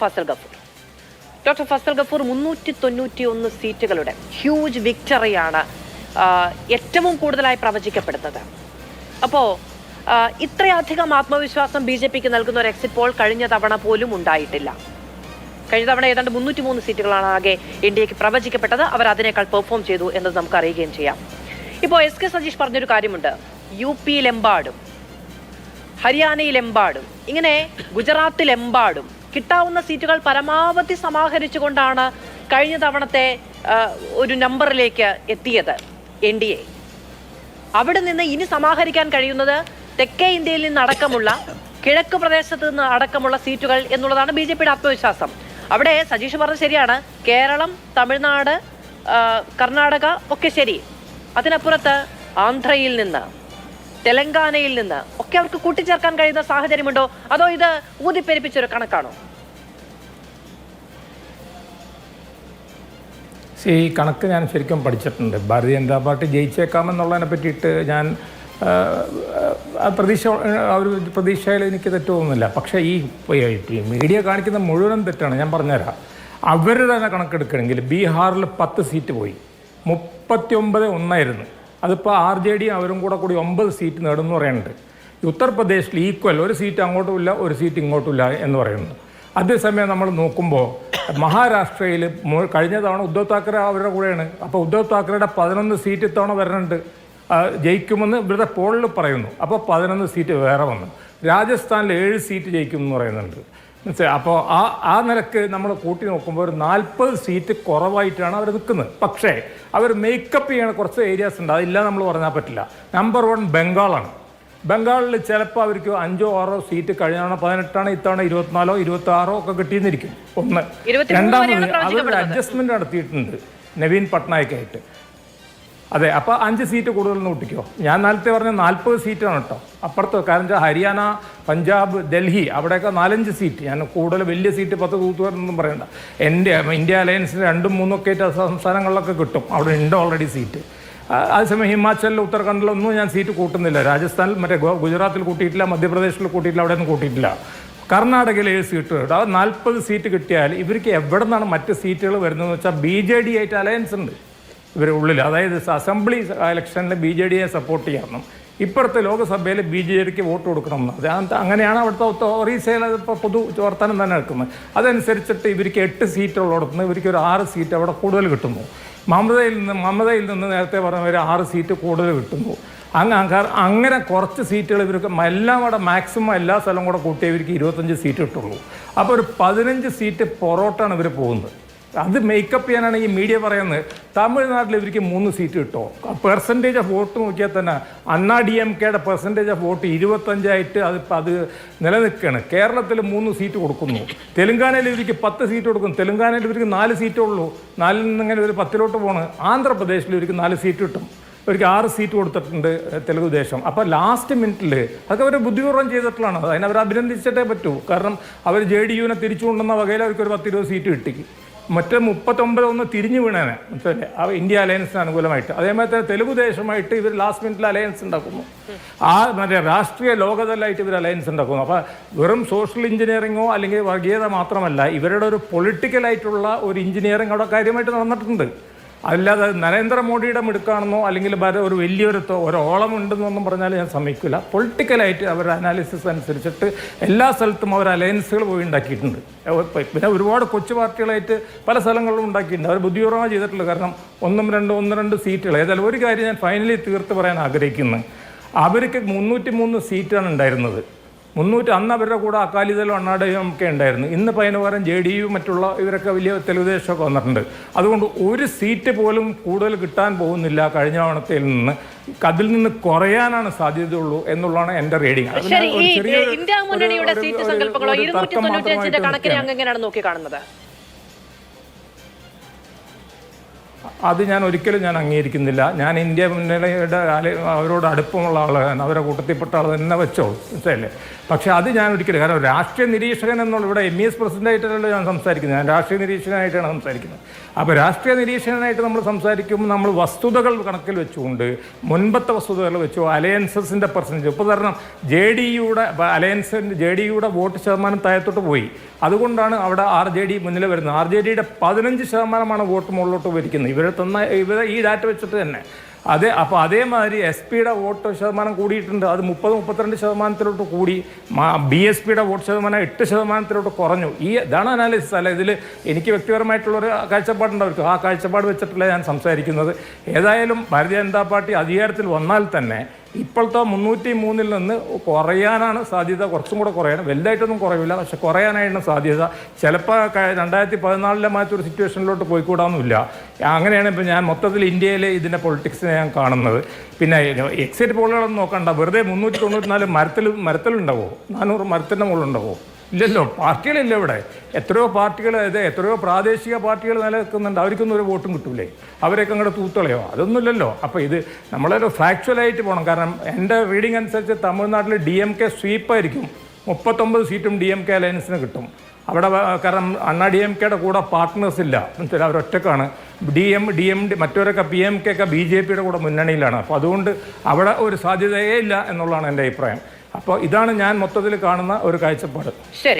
Fasal Gafoor. Doctor Fazal Gafoor മുന്നൂറ്റി തൊണ്ണൂറ്റി ഒന്ന് സീറ്റുകളുടെ ഹ്യൂജ് വിക്ടറിയാണ് ഏറ്റവും കൂടുതലായി പ്രവചിക്കപ്പെടുന്നത്. അപ്പോ ഇത്രയധികം ആത്മവിശ്വാസം ബി ജെ പിക്ക് നൽകുന്ന ഒരു എക്സിറ്റ് പോൾ കഴിഞ്ഞ തവണ പോലും ഉണ്ടായിട്ടില്ല. കഴിഞ്ഞ തവണ ഏതാണ്ട് മുന്നൂറ്റി മൂന്ന് സീറ്റുകളാണ് ആകെ ഇന്ത്യയ്ക്ക് പ്രവചിക്കപ്പെട്ടത്. അവർ അതിനേക്കാൾ പെർഫോം ചെയ്തു എന്നത് നമുക്ക് അറിയുകയും ചെയ്യാം. ഇപ്പോൾ എസ് കെ സതീഷ് പറഞ്ഞൊരു കാര്യമുണ്ട്. യു പിയിലെമ്പാടും ഹരിയാനയിലെമ്പാടും ഇങ്ങനെ ഗുജറാത്തിലെമ്പാടും കിട്ടാവുന്ന സീറ്റുകൾ പരമാവധി സമാഹരിച്ചുകൊണ്ടാണ് കഴിഞ്ഞ തവണത്തെ ഒരു നമ്പറിലേക്ക് എത്തിയത് എൻ ഡി എ. അവിടെ നിന്ന് ഇനി സമാഹരിക്കാൻ കഴിയുന്നത് തെക്കേ ഇന്ത്യയിൽ നിന്ന് അടക്കമുള്ള കിഴക്ക് പ്രദേശത്ത് നിന്ന് അടക്കമുള്ള സീറ്റുകൾ എന്നുള്ളതാണ് ബി ജെ പിയുടെ ആത്മവിശ്വാസം. അവിടെ സജീഷ് പറഞ്ഞത് ശരിയാണ്. കേരളം തമിഴ്നാട് കർണാടക ഒക്കെ ശരി. അതിനപ്പുറത്ത് ആന്ധ്രയിൽ നിന്ന് തെലങ്കാനയിൽ നിന്ന് ഒക്കെ അവർക്ക് കൂട്ടിച്ചേർക്കാൻ കഴിയുന്ന സാഹചര്യമുണ്ടോ? അതോ ഇത് ഊതിപ്പെരിപ്പിച്ചൊരു കണക്കാണോ? ഈ കണക്ക് ഞാൻ ശരിക്കും പഠിച്ചിട്ടുണ്ട്. ഭാരതീയ ജനതാ പാർട്ടി ജയിച്ചേക്കാമെന്നുള്ളതിനെ പറ്റിയിട്ട് ഞാൻ പ്രതീക്ഷ ഒരു പ്രതീക്ഷയിൽ എനിക്ക് തെറ്റൊന്നുമില്ല പക്ഷേ ഈ മീഡിയ കാണിക്കുന്ന മുഴുവനും തെറ്റാണ്. ഞാൻ പറഞ്ഞുതരാം. അവരുടെ തന്നെ കണക്കെടുക്കണമെങ്കിൽ ബീഹാറിൽ പത്ത് സീറ്റ് പോയി. മുപ്പത്തി ഒമ്പത് ഒന്നായിരുന്നു. അതിപ്പോൾ ആർ ജെ ഡി അവരും കൂടെ കൂടി ഒമ്പത് സീറ്റ് നേടുമെന്ന് പറയുന്നുണ്ട്. ഉത്തർപ്രദേശിൽ ഈക്വൽ ഒരു സീറ്റ് അങ്ങോട്ടും ഇല്ല ഒരു സീറ്റ് ഇങ്ങോട്ടും ഇല്ല എന്ന് പറയുന്നു. അതേസമയം നമ്മൾ നോക്കുമ്പോൾ മഹാരാഷ്ട്രയിൽ കഴിഞ്ഞ തവണ ഉദ്ധവ് താക്കറെ അവരുടെ കൂടെയാണ്. അപ്പോൾ ഉദ്ധവ് താക്കറയുടെ പതിനൊന്ന് സീറ്റ് ഇത്തവണ വരുന്നുണ്ട് ജയിക്കുമെന്ന് ഇവരുടെ പോളിൽ പറയുന്നു. അപ്പോൾ പതിനൊന്ന് സീറ്റ് വേറെ വന്നു. രാജസ്ഥാനിൽ ഏഴ് സീറ്റ് ജയിക്കും എന്ന് പറയുന്നുണ്ട്. മനസ്സിലായി? അപ്പോൾ ആ ആ നിലയ്ക്ക് നമ്മൾ കൂട്ടി നോക്കുമ്പോൾ ഒരു നാൽപ്പത് സീറ്റ് കുറവായിട്ടാണ് അവർ നിൽക്കുന്നത് പക്ഷേ അവർ മേക്കപ്പ് ചെയ്യണ കുറച്ച് ഏരിയാസ് ഉണ്ട്. അതില്ല നമ്മൾ പറഞ്ഞാൽ പറ്റില്ല. നമ്പർ വൺ ബംഗാളാണ്. ബംഗാളിൽ ചിലപ്പോൾ അവർക്ക് അഞ്ചോ ആറോ സീറ്റ് കഴിഞ്ഞ തവണ പതിനെട്ടാണ് ഇത്തവണ ഇരുപത്തിനാലോ ഇരുപത്തി ആറോ ഒക്കെ കിട്ടിയെന്നിരിക്കും. ഒന്ന്. രണ്ടാമത് അവർ. അഡ്ജസ്റ്റ്മെന്റ് നടത്തിയിട്ടുണ്ട്. നവീൻ പട്നായിക്കായിട്ട്. അതെ അപ്പോൾ അഞ്ച് സീറ്റ് കൂടുതൽ ഒട്ടിക്കോ? ഞാൻ നേരത്തെ പറഞ്ഞ നാൽപ്പത് സീറ്റാണ് കേട്ടോ അപ്പുറത്ത് കാരണം വെച്ചാൽ ഹരിയാന പഞ്ചാബ് ഡൽഹി അവിടെയൊക്കെ നാലഞ്ച് സീറ്റ് ഞാൻ കൂടുതൽ വലിയ സീറ്റ് പത്ത് തൂത്തുവരെന്നൊന്നും പറയണ്ട. എന്റെ ഇന്ത്യ അലയൻസിന് രണ്ടും മൂന്നൊക്കെ ഒക്കെ സംസ്ഥാനങ്ങളിലൊക്കെ കിട്ടും. അവിടെ ഉണ്ട് ഓൾറെഡി സീറ്റ് അതേസമയം ഹിമാചലിൽ ഉത്തരാഖണ്ഡിലൊന്നും ഞാൻ സീറ്റ് കൂട്ടുന്നില്ല. രാജസ്ഥാനിൽ മറ്റേ ഗുജറാത്തിൽ കൂട്ടിയിട്ടില്ല മധ്യപ്രദേശിൽ കൂട്ടിയിട്ടില്ല അവിടെ ഒന്നും കൂട്ടിയിട്ടില്ല. കർണാടകയിൽ ഏഴ് സീറ്റ് കിട്ടും അത് നാൽപ്പത് സീറ്റ് കിട്ടിയാൽ ഇവർക്ക് എവിടെ നിന്നാണ് മറ്റ് സീറ്റുകൾ വരുന്നതെന്ന് വെച്ചാൽ ബി ജെ ഡി ആയിട്ട് അലയൻസ് ഉണ്ട്. ഇവരുടെ ഉള്ളിൽ അതായത് അസംബ്ലി ഇലക്ഷനിൽ ബി ജെ ഡിയെ സപ്പോർട്ട് ചെയ്യണം. ഇപ്പുറത്തെ ലോക്സഭയിൽ ബി ജെ ഡിക്ക് വോട്ട് കൊടുക്കണം എന്ന് അത് അങ്ങനെയാണ് അവിടുത്തെ ഒറീസയിൽ ഇപ്പോൾ പൊതു വർത്തനം തന്നെ നടക്കുന്നത്. അതനുസരിച്ചിട്ട് ഇവർക്ക് എട്ട് സീറ്റുള്ളിടത്ത് നിന്ന് ഇവർക്ക് ഒരു ആറ് സീറ്റ് അവിടെ കൂടുതൽ കിട്ടുന്നു. മമതയിൽ നിന്ന് മമതയിൽ നിന്ന് നേരത്തെ പറഞ്ഞ ഒരു ആറ് സീറ്റ് കൂടുതൽ കിട്ടുന്നു. അങ്ങ- അങ്ങനെ കുറച്ച് സീറ്റുകൾ ഇവർക്ക് എല്ലാം കൂടെ മാക്സിമം എല്ലാ സ്ഥലവും കൂടെ കൂട്ടിയവർക്ക് ഇരുപത്തഞ്ച് സീറ്റ് കിട്ടുള്ളൂ. അപ്പോൾ ഒരു പതിനഞ്ച് സീറ്റ് പൊറോട്ടാണ് ഇവർ പോകുന്നത്. അത് മേക്കപ്പ് ചെയ്യാനാണ് ഈ മീഡിയ പറയുന്നത്. തമിഴ്നാട്ടിൽ ഇവർക്ക് മൂന്ന് സീറ്റ് കിട്ടോ. പെർസെന്റേജ് ഓഫ് വോട്ട് നോക്കിയാൽ തന്നെ അണ്ണാ ഡി എം കെയുടെ പെർസെന്റേജ് ഓഫ് വോട്ട് ഇരുപത്തഞ്ചായിട്ട് അത് അത് നിലനിൽക്കുകയാണ്. കേരളത്തിൽ മൂന്ന് സീറ്റ് കൊടുക്കുന്നു. തെലുങ്കാനയിൽ ഇവർക്ക് പത്ത് സീറ്റ് കൊടുക്കും തെലുങ്കാനയിൽ ഇവർക്ക് നാല് സീറ്റേ ഉള്ളൂ. നാലിൽ നിന്ന് ഇങ്ങനെ ഒരു പത്തിലോട്ട് പോണ്. ആന്ധ്രാപ്രദേശിൽ ഇവർക്ക് നാല് സീറ്റ് കിട്ടും. ഇവർക്ക് ആറ് സീറ്റ് കൊടുത്തിട്ടുണ്ട് തെലുഗുദേശം. അപ്പോൾ ലാസ്റ്റ് മിനിറ്റിൽ അതൊക്കെ അവർ ബുദ്ധിപൂർവം ചെയ്തിട്ടുള്ളതാണ്. അതിനവർ അഭിനന്ദിച്ചിട്ടേ പറ്റൂ. കാരണം അവർ ജെ ഡി യുവിനെ തിരിച്ചു കൊണ്ടുവന്ന വകയിൽ അവർക്ക് ഒരു പത്തിരുപത് സീറ്റ് കിട്ടി. മറ്റേ മുപ്പത്തൊമ്പത് ഒന്ന് തിരിഞ്ഞു വീണേനെ മറ്റേ അവ ഇന്ത്യ അലയൻസിന് അനുകൂലമായിട്ട്. അതേമാതിരി തന്നെ തെലുഗുദേശമായിട്ട് ഇവർ ലാസ്റ്റ് മിനിറ്റിൽ അലയൻസ് ഉണ്ടാക്കുന്നു. ആ മറ്റേ രാഷ്ട്രീയ ലോകതലായിട്ട് ഇവർ അലയൻസ് ഉണ്ടാക്കുന്നു. അപ്പോൾ വെറും സോഷ്യൽ എഞ്ചിനീയറിങ്ങോ അല്ലെങ്കിൽ വർഗീയത മാത്രമല്ല ഇവരുടെ ഒരു പൊളിറ്റിക്കലായിട്ടുള്ള ഒരു എഞ്ചിനീയറിംഗ് അവിടെ കാര്യമായിട്ട് നടന്നിട്ടുണ്ട്. അല്ലാതെ നരേന്ദ്രമോദിയുടെ മിടുക്കാണെന്നോ അല്ലെങ്കിൽ ഒരു വലിയൊരു ഒരു ഓളമുണ്ടെന്നൊന്നും പറഞ്ഞാൽ ഞാൻ സമ്മതിക്കില്ല. പൊളിറ്റിക്കലായിട്ട് അവരുടെ അനാലിസിസ് അനുസരിച്ചിട്ട് എല്ലാ സ്ഥലത്തും അവർ അലയൻസുകൾ പോയി ഉണ്ടാക്കിയിട്ടുണ്ട്. പിന്നെ ഒരുപാട് കൊച്ചു പാർട്ടികളായിട്ട് പല സ്ഥലങ്ങളിലും ഉണ്ടാക്കിയിട്ടുണ്ട്. അവർ ബുദ്ധിപൂർവമായി ചെയ്തിട്ടുള്ളത് കാരണം ഒന്നും രണ്ടും ഒന്ന് രണ്ട് സീറ്റുകൾ. ഏതായാലും ഒരു കാര്യം ഞാൻ ഫൈനലി തീർത്ത് പറയാൻ ആഗ്രഹിക്കുന്നത് അവർക്ക് മുന്നൂറ്റി മൂന്ന് സീറ്റാണ് ഉണ്ടായിരുന്നത്. മുന്നൂറ്റി അന്ന് അവരുടെ കൂടെ അകാലിദളും അണ്ണാടയും ഒക്കെ ഉണ്ടായിരുന്നു. ഇന്ന് പകരം ജെ ഡി യു മറ്റുള്ള ഇവരൊക്കെ വലിയ തെലുഗുദേശമൊക്കെ വന്നിട്ടുണ്ട്. അതുകൊണ്ട് ഒരു സീറ്റ് പോലും കൂടുതൽ കിട്ടാൻ പോകുന്നില്ല കഴിഞ്ഞ തവണത്തിൽ നിന്ന്. അതിൽ നിന്ന് കുറയാനാണ് സാധ്യതയുള്ളൂ എന്നുള്ളതാണ് ഈ ചെറിയൊരു- ഇന്ത്യ മുന്നണിയുടെ സീറ്റ് സങ്കല്പങ്ങളോ ഇരുന്നൂറ്റി തൊണ്ണൂറ്റി അഞ്ചിന്റെ കണക്കിനെ. നോക്കി കാണുന്നത് അത് ഞാൻ ഒരിക്കലും ഞാൻ അംഗീകരിക്കുന്നില്ല. ഞാൻ ഇന്ത്യ മുന്നണിയുടെ അവരോട് അടുപ്പമുള്ള ആളാണ്. അവരെ കൂട്ടത്തിൽപ്പെട്ട ആൾ തന്നെ വെച്ചോളൂ അല്ലേ പക്ഷേ അത് ഞാൻ ഒരിക്കലും കാരണം രാഷ്ട്രീയ നിരീക്ഷകൻ എന്നുള്ള ഇവിടെ എം ഇ എസ് പ്രസിഡന്റായിട്ടല്ലോ ഞാൻ സംസാരിക്കുന്നത്. ഞാൻ രാഷ്ട്രീയ നിരീക്ഷകനായിട്ടാണ് സംസാരിക്കുന്നത്. അപ്പോൾ രാഷ്ട്രീയ നിരീക്ഷകനായിട്ട് നമ്മൾ സംസാരിക്കുമ്പോൾ നമ്മൾ വസ്തുതകൾ കണക്കിൽ വെച്ചുകൊണ്ട് മുൻപത്തെ വസ്തുതകൾ വെച്ചു അലയൻസസിന്റെ പെർസെന്റേജ് ഇപ്പോൾ കാരണം ജെ ഡി യുടെ അലയൻസിന്റെ ജെ ഡി യുടെ വോട്ട് ശതമാനം താഴത്തോട്ട് പോയി. അതുകൊണ്ടാണ് അവിടെ ആർ ജെ ഡി മുന്നിൽ വരുന്നത്. ആർ ജെ ഡിയുടെ പതിനഞ്ച് ശതമാനമാണ് വോട്ട് മുകളിലോട്ട് വരിക്കുന്നത്. ഇവരെ തന്ന ഇവരെ ഈ ഡാറ്റ വെച്ചിട്ട് തന്നെ. അതെ അപ്പോൾ അതേമാതിരി എസ് പിയുടെ വോട്ട് ശതമാനം കൂടിയിട്ടുണ്ട്. അത് മുപ്പത് മുപ്പത്തിരണ്ട് ശതമാനത്തിലോട്ട് കൂടി. ബി എസ് പിയുടെ വോട്ട് ശതമാനം എട്ട് ശതമാനത്തിലോട്ട് കുറഞ്ഞു. ഈ ഇതാണ് അനാലിസിസ് അല്ല ഇതിൽ എനിക്ക് വ്യക്തിപരമായിട്ടുള്ള വ്യക്തിപരമായിട്ടുള്ളൊരു കാഴ്ചപ്പാടുണ്ടാവും ആ കാഴ്ചപ്പാട് വെച്ചിട്ടല്ല ഞാൻ സംസാരിക്കുന്നത്. ഏതായാലും ഭാരതീയ ജനതാ പാർട്ടി അധികാരത്തിൽ വന്നാൽ തന്നെ ഇപ്പോഴത്തെ മുന്നൂറ്റി മൂന്നിൽ നിന്ന് കുറയാനാണ് സാധ്യത. കുറച്ചും കൂടെ കുറയാൻ വലുതായിട്ടൊന്നും കുറയില്ല പക്ഷെ കുറയാനായിരുന്നു സാധ്യത. ചിലപ്പോൾ രണ്ടായിരത്തി പതിനാലിലെ മാറ്റൊരു സിറ്റുവേഷനിലോട്ട് പോയിക്കൂടാന്നുമില്ല. അങ്ങനെയാണ് ഇപ്പോൾ ഞാൻ മൊത്തത്തിൽ ഇന്ത്യയിലെ ഇതിന്റെ പൊളിറ്റിക്സിനെ ഞാൻ കാണുന്നത്. പിന്നെ എക്സൈറ്റ് പോളുകളൊന്നും നോക്കണ്ട. വെറുതെ മുന്നൂറ്റി തൊണ്ണൂറ്റിനാല് മരത്തിൽ മരത്തിലുണ്ടാവോ? നാനൂറ് മരത്തിന്റെ മുകളിലുണ്ടാവോ? ഇല്ലല്ലോ പാർട്ടികളില്ല ഇവിടെ. എത്രയോ പാർട്ടികൾ ഇത് എത്രയോ പ്രാദേശിക പാർട്ടികൾ നിലനിൽക്കുന്നുണ്ട്. അവർക്കൊന്നും ഒരു വോട്ടും കിട്ടൂലേ. അവരൊക്കെ അങ്ങോട്ട് തൂത്തളയോ അതൊന്നുമില്ലല്ലോ. അപ്പോൾ ഇത് നമ്മളൊരു ഫാക്ച്വലായിട്ട് പോകണം കാരണം എന്റെ റീഡിംഗ് അനുസരിച്ച് തമിഴ്നാട്ടിൽ ഡി എം കെ സ്വീപ്പായിരിക്കും. മുപ്പത്തൊമ്പത് സീറ്റും ഡി എം കെ അലയൻസിന് കിട്ടും. അവിടെ കാരണം അണ്ണാ ഡി എം കെയുടെ കൂടെ പാർട്ട്നേഴ്സ് ഇല്ല. എന്നുവെച്ചാൽ അവരൊറ്റക്കാണ് D M D M D മറ്റവരൊക്കെ P M K ഒക്കെ ബി ജെ പിയുടെ കൂടെ മുന്നണിയിലാണ്. അപ്പോൾ അതുകൊണ്ട് അവിടെ ഒരു സാധ്യതയേ ഇല്ല എന്നുള്ളതാണ് എന്റെ അഭിപ്രായം. അപ്പോൾ ഇതാണ് ഞാൻ മൊത്തത്തിൽ കാണുന്ന ഒരു കാഴ്ചപ്പാട്. ശരി.